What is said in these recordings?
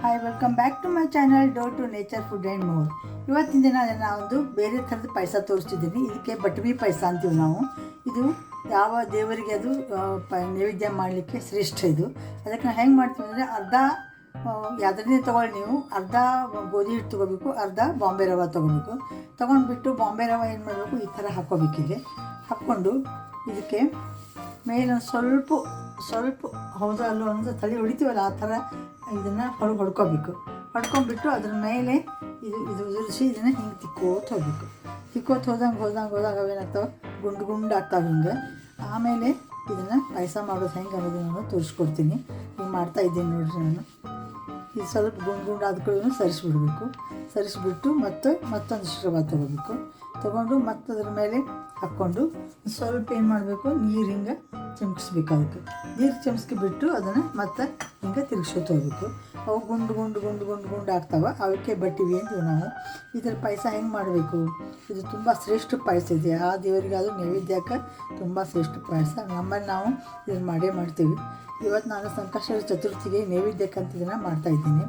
Hi welcome back to my channel door to nature food and more ಇವತ್ತಿನ ದಿನ ನಾವೊಂದು ಬೇರೆ ಥರದ ಪಾಯಸ ತೋರಿಸ್ತಿದ್ದೀನಿ. ಇದಕ್ಕೆ ಬಟ್ವಿ ಪಾಯಸ ಅಂತೀವಿ ನಾವು. ಇದು ಯಾವ ದೇವರಿಗೆ ಅದು ಪ, ನೈವೇದ್ಯ ಮಾಡಲಿಕ್ಕೆ ಶ್ರೇಷ್ಠ ಇದು. ಅದಕ್ಕೆ ನಾವು ಹೆಂಗೆ ಮಾಡ್ತೀವಿ ಅಂದರೆ ಅರ್ಧ ಯಾವುದನ್ನೇ ತೊಗೊಳ್ಳಿ ನೀವು, ಅರ್ಧ ಗೋಧಿ ಹಿಟ್ಟು ತೊಗೋಬೇಕು, ಅರ್ಧ ಬಾಂಬೆ ರವೆ ತೊಗೋಬೇಕು. ತೊಗೊಂಡ್ಬಿಟ್ಟು ಬಾಂಬೆ ರವೆ ಏನು ಮಾಡಬೇಕು? ಈ ಥರ ಹಾಕ್ಕೋಬೇಕಿದೆ ಹಾಕ್ಕೊಂಡು ಇದಕ್ಕೆ ಮೇಲೆ ಸ್ವಲ್ಪ ಸ್ವಲ್ಪ ಹೌದಾ, ಅಲ್ಲೋ ಅನ್ನೋದು ತಲೆ ಹೊಡಿತೀವಲ್ಲ ಆ ಥರ ಇದನ್ನು ಹೊರಗೆ ಹೊಡ್ಕೋಬೇಕು. ಹೊಡ್ಕೊಂಡ್ಬಿಟ್ಟು ಅದ್ರ ಮೇಲೆ ಇದು ಇದು ಉದುರಿಸಿ ಇದನ್ನು ಹಿಂಗೆ ತಿಕ್ಕೋತ ಹೋಗಬೇಕು. ತಿಕ್ಕೋತ ಹೋದಂಗೆ ಹೋದಂಗೆ ಹೋದಾಗ ಅವೇನಾಗ್ತಾವೆ ಗುಂಡು ಗುಂಡು ಆಗ್ತಾವೆ ಹಿಂಗೆ. ಆಮೇಲೆ ಇದನ್ನು ಪಾಯಸ ಮಾಡೋದು ಹೆಂಗೆ ಅನ್ನೋದನ್ನು ತೋರಿಸ್ಕೊಡ್ತೀನಿ. ಹಿಂಗೆ ಮಾಡ್ತಾ ಇದ್ದೀನಿ ನೋಡಿರಿ ನಾನು. ಇದು ಸ್ವಲ್ಪ ಗುಂಡು ಗುಂಡು ಆದ ಕೂಡಲೇ ಸರಿಸ್ಬಿಡ್ಬೇಕು. ಸರಿಸ್ಬಿಟ್ಟು ಮತ್ತೆ ಮತ್ತೊಂದು ಶ್ರವ ತೊಗೋಬೇಕು. ತೊಗೊಂಡು ಮತ್ತೆ ಅದ್ರ ಮೇಲೆ ಹಾಕ್ಕೊಂಡು ಸ್ವಲ್ಪ ಏನು ಮಾಡಬೇಕು? ನೀರು ಹಿಂಗೆ ಚಮಕಿಸ್ಬೇಕು ಅದಕ್ಕೆ. ನೀರು ಚಿಮ್ಸ್ಕಿ ಬಿಟ್ಟು ಅದನ್ನು ಮತ್ತೆ ಹಿಂಗೆ ತಿರುಗಿಸ್ಕೊತ ಹೋಗ್ಬೇಕು. ಅವು ಗುಂಡು ಗುಂಡು ಗುಂಡು ಗುಂಡು ಗುಂಡು ಆಗ್ತಾವೆ. ಅವಕ್ಕೆ ಬಟ್ಟಿವಿ ಅಂತೀವಿ ನಾವು. ಇದರ ಪಾಯಸ ಹೆಂಗೆ ಮಾಡಬೇಕು? ಇದು ತುಂಬ ಶ್ರೇಷ್ಠ ಪಾಯಸ ಇದೆ. ಆ ದೇವರಿಗೆ ಅದು ನೈವೇದ್ಯಕ್ಕೆ ತುಂಬ ಶ್ರೇಷ್ಠ ಪಾಯಸ. ನಮ್ಮಲ್ಲಿ ನಾವು ಇದನ್ನು ಮಾಡೇ ಮಾಡ್ತೀವಿ. ಇವತ್ತು ನಾನು ಸಂಕಷ್ಟ ಚತುರ್ಥಿಗೆ ನೈವೇದ್ಯಕ್ಕಂತ ಇದನ್ನು ಮಾಡ್ತಾಯಿದ್ದೀನಿ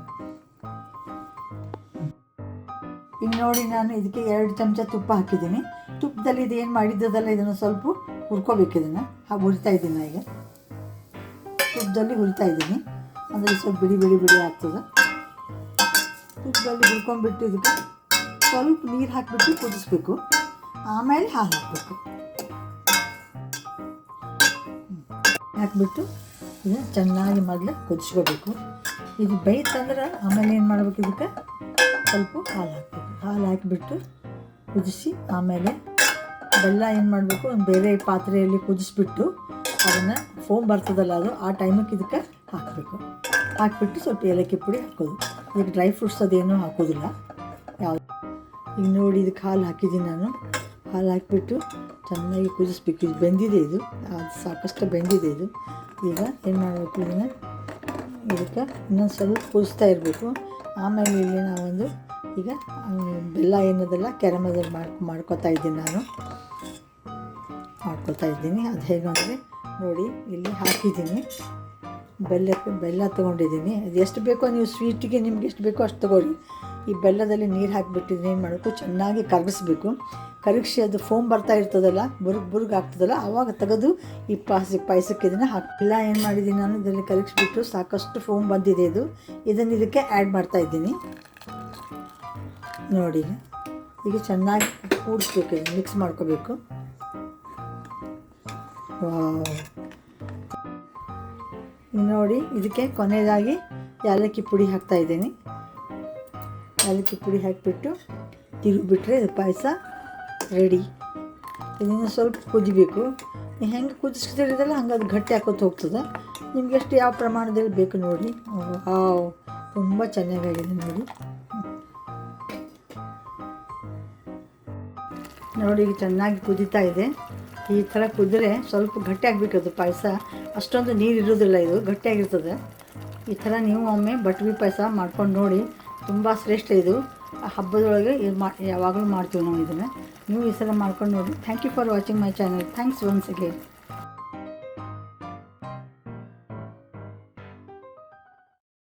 ಈಗ ನೋಡಿ, ನಾನು ಇದಕ್ಕೆ ಎರಡು ಚಮಚ ತುಪ್ಪ ಹಾಕಿದ್ದೀನಿ. ತುಪ್ಪದಲ್ಲಿ ಇದೇನು ಮಾಡಿದ್ದದಲ್ಲ, ಇದನ್ನು ಸ್ವಲ್ಪ ಹುರ್ಕೋಬೇಕು ಇದನ್ನು. ಹಾಗೆ ಹುರಿತಾ ಇದ್ದೀನಿ ಈಗ. ತುಪ್ಪದಲ್ಲಿ ಹುರಿತಾ ಇದ್ದೀನಿ. ಅಂದರೆ ಸ್ವಲ್ಪ ಬಿಡಿ ಬಿಡಿ ಬಿಡಿ ಆಗ್ತದೆ. ತುಪ್ಪದಲ್ಲಿ ಹುರ್ಕೊಂಡ್ಬಿಟ್ಟು ಇದಕ್ಕೆ ಸ್ವಲ್ಪ ನೀರು ಹಾಕಿಬಿಟ್ಟು ಕುದಿಸ್ಬೇಕು. ಆಮೇಲೆ ಹಾಲು ಹಾಕಬೇಕು. ಹಾಕಿಬಿಟ್ಟು ಇದನ್ನು ಚೆನ್ನಾಗಿ ಮೊದಲು ಕುದಿಸ್ಕೋಬೇಕು. ಇದು ಬೇಯ್ತಂದ್ರೆ ಆಮೇಲೆ ಏನು ಮಾಡ್ಬೇಕು ಇದಕ್ಕೆ? ಸ್ವಲ್ಪ ಹಾಲು ಹಾಕಬೇಕು. ಹಾಲು ಹಾಕಿಬಿಟ್ಟು ಕುದಿಸಿ ಆಮೇಲೆ ಬೆಲ್ಲ ಏನು ಮಾಡಬೇಕು? ಒಂದು ಬೇರೆ ಪಾತ್ರೆಯಲ್ಲಿ ಕುದಿಸ್ಬಿಟ್ಟು ಅದನ್ನು ಫೋಮ್ ಬರ್ತದಲ್ಲ ಅದು, ಆ ಟೈಮಿಗೆ ಇದಕ್ಕೆ ಹಾಕಬೇಕು. ಹಾಕಿಬಿಟ್ಟು ಸ್ವಲ್ಪ ಏಲಕ್ಕಿ ಪುಡಿ ಹಾಕೋದು. ಅದಕ್ಕೆ ಡ್ರೈ ಫ್ರೂಟ್ಸ್ ಅದೇನು ಹಾಕೋದಿಲ್ಲ. ಯಾವುದು? ಈಗ ನೋಡಿ ಇದಕ್ಕೆ ಹಾಲು ಹಾಕಿದ್ದೀನಿ ನಾನು. ಹಾಲು ಹಾಕಿಬಿಟ್ಟು ಚೆನ್ನಾಗಿ ಕುದಿಸ್ಬೇಕು. ಇದು ಬೆಂದಿದೆ ಇದು. ಅದು ಸಾಕಷ್ಟು ಬೆಂದಿದೆ ಇದು. ಈಗ ಏನು ಮಾಡಬೇಕು ಇದನ್ನು? ಇದಕ್ಕೆ ಇನ್ನೊಂದು ಸ್ವಲ್ಪ ಕುದಿಸ್ತಾ ಇರಬೇಕು. ಆಮೇಲೆ ಇಲ್ಲಿ ನಾವೊಂದು ಈಗ ಬೆಲ್ಲ ಏನದಲ್ಲ ಕೆರಮದಲ್ಲಿ ಮಾಡಿ, ಮಾಡ್ಕೊತಾ ಇದ್ದೀನಿ ನಾನು. ಮಾಡ್ಕೊತಾ ಇದ್ದೀನಿ. ಅದು ಹೇಗೆ ಅಂದರೆ ನೋಡಿ, ಇಲ್ಲಿ ಹಾಕಿದ್ದೀನಿ. ಬೆಲ್ಲಕ್ಕೆ ಬೆಲ್ಲ ತೊಗೊಂಡಿದ್ದೀನಿ. ಅದು ಎಷ್ಟು ಬೇಕೋ ನೀವು ಸ್ವೀಟಿಗೆ ನಿಮ್ಗೆ ಎಷ್ಟು ಬೇಕೋ ಅಷ್ಟು ತೊಗೊಳ್ಳಿ. ಈ ಬೆಲ್ಲದಲ್ಲಿ ನೀರು ಹಾಕಿಬಿಟ್ಟಿದ್ರೆ ಏನು ಮಾಡಬೇಕು? ಚೆನ್ನಾಗಿ ಕರಗಿಸ್ಬೇಕು. ಕರಗಿಸಿ ಅದು ಫೋಮ್ ಬರ್ತಾ ಇರ್ತದಲ್ಲ, ಬುರುಗ್ ಬುರುಗ್ ಆಗ್ತದಲ್ಲ ಆವಾಗ ತೆಗೆದು ಈ ಪಾಯಸ, ಪಾಯಸಕ್ಕೆ ಇದನ್ನು ಹಾಕಿಲ್ಲ ಬೆಲ್ಲ ಏನು ಮಾಡಿದ್ದೀನಿ ನಾನು? ಇದರಲ್ಲಿ ಕರಗಿಸ್ಬಿಟ್ಟು ಸಾಕಷ್ಟು ಫೋಮ್ ಬಂದಿದೆ ಇದು. ಇದನ್ನು ಇದಕ್ಕೆ ಆ್ಯಡ್ ಮಾಡ್ತಾ ಇದ್ದೀನಿ. ನೋಡಿ ಈಗ ಚೆನ್ನಾಗಿ ಕೂಡಿಸ್ಬೇಕು ಮಿಕ್ಸ್ ಮಾಡ್ಕೋಬೇಕು. ನೋಡಿ, ಇದಕ್ಕೆ ಕೊನೆಯದಾಗಿ ಏಲಕ್ಕಿ ಪುಡಿ ಹಾಕ್ತಾ ಇದ್ದೀನಿ. ಏಲಕ್ಕಿ ಪುಡಿ ಹಾಕಿಬಿಟ್ಟು ತಿರುಗಿಬಿಟ್ರೆ ಇದು ಪಾಯಸ ರೆಡಿ. ಇದನ್ನು ಸ್ವಲ್ಪ ಕುದಿಬೇಕು. ನೀವು ಹೆಂಗೆ ಕುದಿಸ್ತಿರೋದಲ್ಲ ಹಂಗೆ ಗಟ್ಟಿ ಹಾಕೋತ ಹೋಗ್ತದೆ. ನಿಮ್ಗೆ ಎಷ್ಟು ಯಾವ ಪ್ರಮಾಣದಲ್ಲಿ ಬೇಕು ನೋಡಿ. ಹಾವು ತುಂಬ ಚೆನ್ನಾಗಾಗಿದೆ ನೋಡಿ. ನೋಡಿ ಚೆನ್ನಾಗಿ ಕುದೀತಾ ಇದೆ. ಈ ಥರ ಕುದ್ರೆ ಸ್ವಲ್ಪ ಗಟ್ಟಿ ಆಗಬೇಕು ಅದು ಪಾಯಸ. ಅಷ್ಟೊಂದು ನೀರು ಇರೋದಿಲ್ಲ ಇದು, ಗಟ್ಟಿಯಾಗಿರ್ತದೆ. ಈ ಥರ ನೀವು ಒಮ್ಮೆ ಬಟ್ವಿ ಪಾಯಸ ಮಾಡ್ಕೊಂಡು ನೋಡಿ, ತುಂಬ ಶ್ರೇಷ್ಠ ಇದು. ಹಬ್ಬದೊಳಗೆ ಇದು ಮಾ, ಯಾವಾಗಲೂ ಮಾಡ್ತೀವಿ ನಾವು ಇದನ್ನು. ನೀವು ಈ ಸಲ ಮಾಡ್ಕೊಂಡು ನೋಡಿ. Thank you for watching my channel thanks once again